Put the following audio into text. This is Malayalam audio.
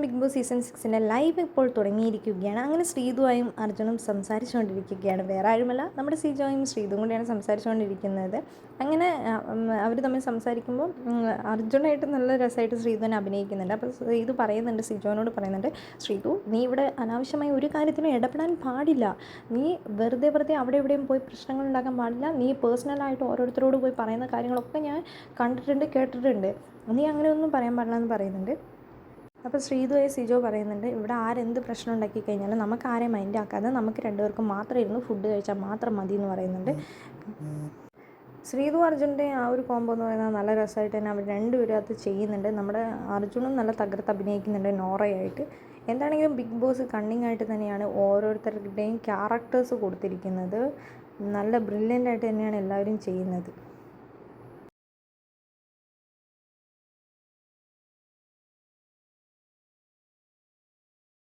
മലയാളം ബിഗ് ബോസ് സീസൺ സിക്സിന്റെ ലൈവ് ഇപ്പോൾ തുടങ്ങിയിരിക്കുകയാണ്. അങ്ങനെ ശ്രീതുവായും അർജുനും സംസാരിച്ചുകൊണ്ടിരിക്കുകയാണ്. വേറെ ആരുമല്ല. നമ്മുടെ സിജോയും ശ്രീതും കൂടിയാണ് സംസാരിച്ചുകൊണ്ടിരിക്കുന്നത്. അങ്ങനെ അവർ തമ്മിൽ സംസാരിക്കുമ്പോൾ അർജുനായിട്ട് നല്ല രസമായിട്ട് ശ്രീതുവിനെ അഭിനയിക്കുന്നുണ്ട്. അപ്പോൾ ശ്രീതു പറയുന്നുണ്ട് സിജോനോട് പറയുന്നുണ്ട് ശ്രീതു നീ ഇവിടെ അനാവശ്യമായി ഒരു കാര്യത്തിലും ഇടപെടാൻ പാടില്ല. നീ വെറുതെ വെറുതെ അവിടെ എവിടെയും പോയി പ്രശ്നങ്ങൾ ഉണ്ടാക്കാൻ പാടില്ല. നീ പേഴ്സണലായിട്ട് ഓരോരുത്തരോട് പോയി പറയുന്ന കാര്യങ്ങളൊക്കെ ഞാൻ കണ്ടിട്ടുണ്ട് കേട്ടിട്ടുണ്ട്. നീ അങ്ങനെ ഒന്നും പറയാൻ പാടില്ല എന്ന് പറയുന്നുണ്ട്. അപ്പോൾ ശ്രീതുവായ സിജോ പറയുന്നുണ്ട് ഇവിടെ ആരെന്ത് പ്രശ്നം ഉണ്ടാക്കി കഴിഞ്ഞാലും നമുക്ക് ആരെയും മൈൻഡ് ആക്കാതെ നമുക്ക് രണ്ടുപേർക്കും മാത്രം ഇരുന്ന് ഫുഡ് കഴിച്ചാൽ മാത്രം മതി എന്ന് പറയുന്നുണ്ട്. ശ്രീതു അർജുന്റെ ആ ഒരു കോംബോ എന്ന് പറയുന്നത് നല്ല രസമായിട്ട് തന്നെ അവർ രണ്ടുപേരും അത് ചെയ്യുന്നുണ്ട്. നമ്മുടെ അർജുനും നല്ല തകർത്ത് അഭിനയിക്കുന്നുണ്ട് നോറയായിട്ട്. എന്താണെങ്കിലും ബിഗ് ബോസ് കണ്ണിങ് ആയിട്ട് തന്നെയാണ് ഓരോരുത്തരുടെയും ക്യാരക്ടേഴ്സ് കൊടുത്തിരിക്കുന്നത്. നല്ല ബ്രില്യന്റ് ആയിട്ട് തന്നെയാണ് എല്ലാവരും ചെയ്യുന്നത്.